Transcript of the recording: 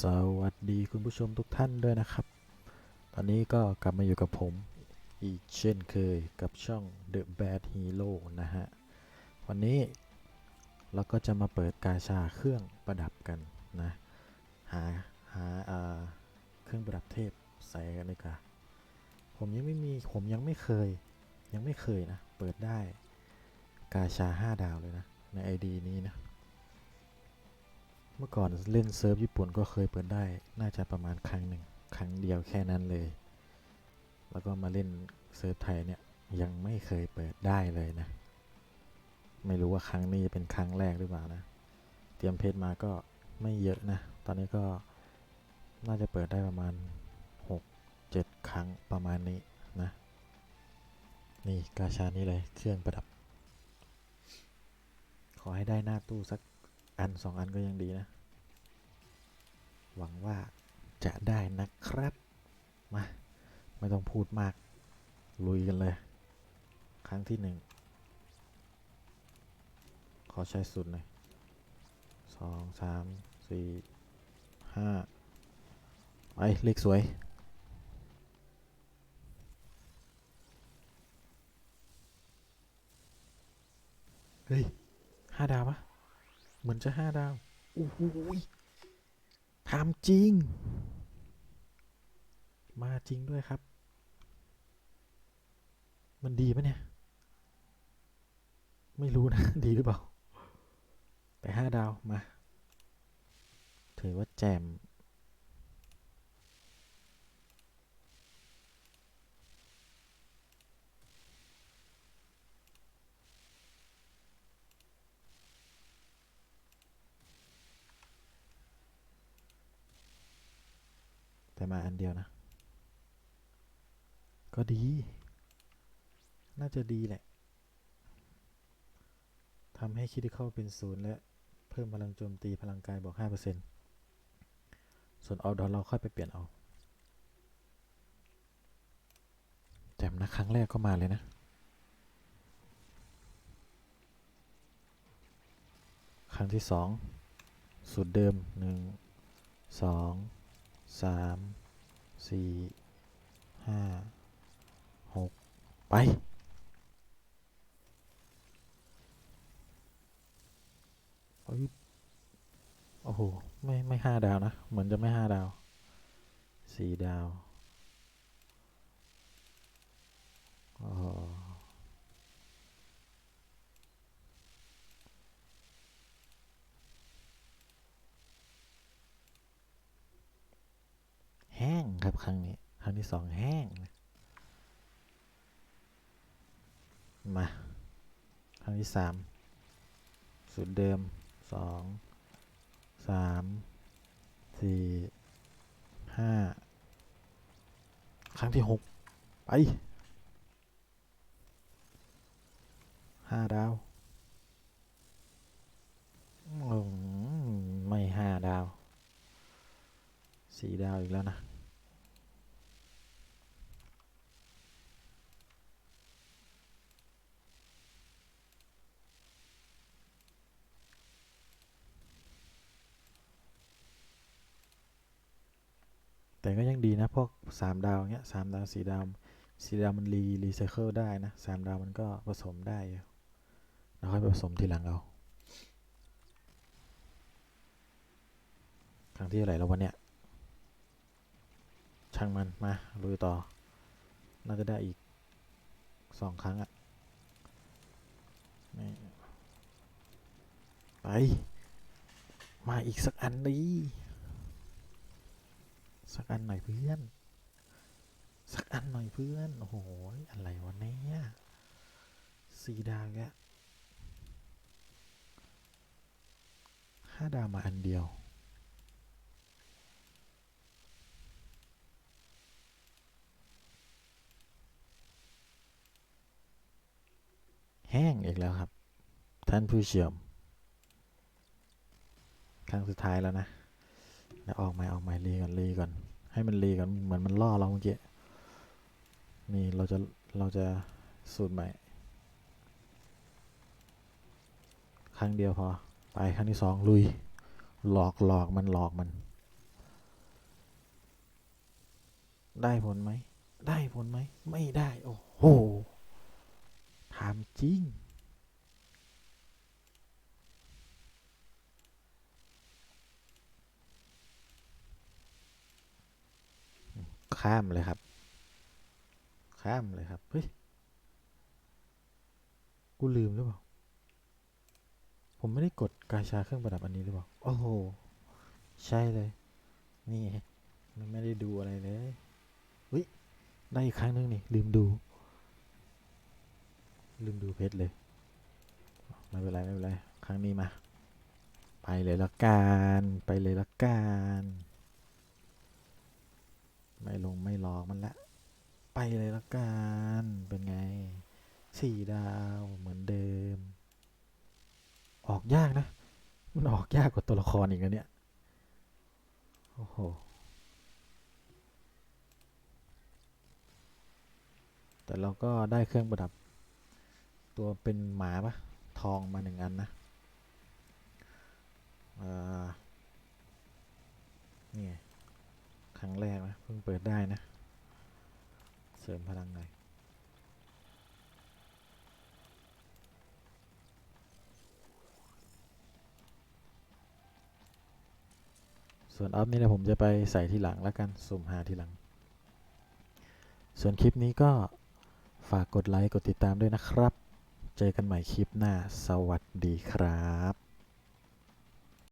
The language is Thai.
สวัสดีคุณผู้ชมทุกท่านด้วยนะครับ ตอนนี้ก็กลับมาอยู่กับผมอีกเช่นเคยกับช่อง The Bad Hero นะฮะ วันนี้เราก็จะมาเปิดกาชาเครื่องประดับกันนะ หาหาอ่าเครื่องประดับเทพใส่กันเลยค่ะผมยังไม่มีผมยังไม่เคยยังไม่เคยนะ เปิดได้กาชา 5 ดาวเลยนะ ใน ID นี้นะ มื่อก่อนเล่นเซิร์ฟญี่ปุ่นก็เคยเปิดได้ น่าจะประมาณครั้งหนึ่งครั้งเดียวแค่นั้นเลย แล้วก็มาเล่นเซิร์ฟไทยเนี่ยยังไม่เคยเปิดได้เลยนะ ไม่รู้ว่าครั้งนี้จะเป็นครั้งแรกหรือเปล่านะ เตรียมเพชรมาก็ไม่เยอะนะ ตอนนี้ก็น่าจะเปิดได้ประมาณ 6 7 ครั้งประมาณนี้นะ นี่กาชานี่เลยเครื่องประดับ ขอให้ได้หน้าตู้สัก อันสองอันก็ยังดีนะ หวังว่าจะได้นะครับ มา ไม่ต้องพูดมาก ลุยกันเลย ครั้งที่หนึ่ง ขอใช้สุดหน่อยสองสามสี่ห้าไปเลขสวยเฮ้ยห้าดาวปะ เหมือนจะห้าดาวโอ้โหทำจริง มาจริงด้วยครับ มันดีไหมเนี่ย ไม่รู้นะ ดีหรือเปล่า แต่ห้าดาว มา ถือว่าแจม แต่มาอันเดียวนะ ก็ดี น่าจะดีแหละทำให้คิดเข้าเป็นศูนย์และเพิ่มพลังโจมตีพลังกายบอก 5%ส่วนเอาดอเราค่อยไปเปลี่ยนเอาแจ่มนะ ครั้งแรกก็มาเลยนะครั้งที่สองสูตรเดิมหนึ่ง สามสี่ห้าหกไปอ้ยโอ้โห ไม่ ไม่ห้าดาว นะ เหมือนจะไม่ห้าดาวสี่ดาว โอ้โหแห้ง ครับครั้งนี้ ครั้งที่สองแห้งนะมาครั้งที่สามสูตรเดิมสองสามสี่ห้าครั้งที่หกไปห้าดาวไม่ห้าดาวสี่ดาวอีกแล้วนะ แต่ก็ยังดีนะ พวกสามดาวเงี้ยสามดาวสีดาวสีดาวมันรีรีไซเคิลได้นะสามดาวมันก็ผสมได้อยู่แล้วค่อยไปผสมทีหลังเอา ครั้งที่เท่าไหร่แล้ววันเนี้ยช่างมันมาลุยต่อ น่าจะได้อีกสองครั้งอะไป มาอีกสักอันดี สักอันหน่อยเพื่อน สักอันหน่อยเพื่อน โอ้โห อะไรวะเนี่ยสี่ดาวแกแล้วห้าดาวมาอันเดียวแห้งอีกแล้วครับ ท่านผู้เชี่ยม ครั้งสุดท้ายแล้วนะ แล้วออกใหม่ออกใหม่รีก่อนรีก่อน ให้มันรีก่อนเหมือนมันล่อเราเมื่อกี้ นี่เราจะเราจะสูตรใหม่ ครั้งเดียวพอ ไปครั้งที่สองลุย หลอกหลอกมันหลอกมัน ได้ผลไหม ได้ผลไหม ไม่ได้ โอ้โหถามจริง ข้ามเลยครับ ข้ามเลยครับ เฮ้ย กูลืมหรือเปล่า ผมไม่ได้กดกาชาเครื่องประดับอันนี้หรือเปล่า โอ้โห ใช่เลย นี่ไมันไม่ได้ดูอะไรเลยวิได้อีกครั้งหนึงนี่ ลืมดู ลืมดูเพชรเลย ไม่เป็นไรไม่เป็นไร ครั้งนี้มา ไปเลยละกัน ไปเลยละกัน ไม่ลงไม่รอมันละ ไปเลยละกันเป็นไงสี่ดาวเหมือนเดิม ออกยากนะ มันออกยากกว่าตัวละครอีกนะเนี่ย โอ้โหแต่เราก็ได้เครื่องประดับ ตัวเป็นหมาปะทองมาหนึ่งอันนะอ่านี่ไง ครั้งแรกนะเพิ่งเปิดได้นะ เสริมพลังหน่อยส่วนอัพนี่นะผมจะไปใส่ทีหลังแล้วกันสุ่มหาทีหลัง ส่วนคลิปนี้ก็ฝากกดไลค์ กดติดตามด้วยนะครับ เจอกันใหม่คลิปหน้า สวัสดีครับ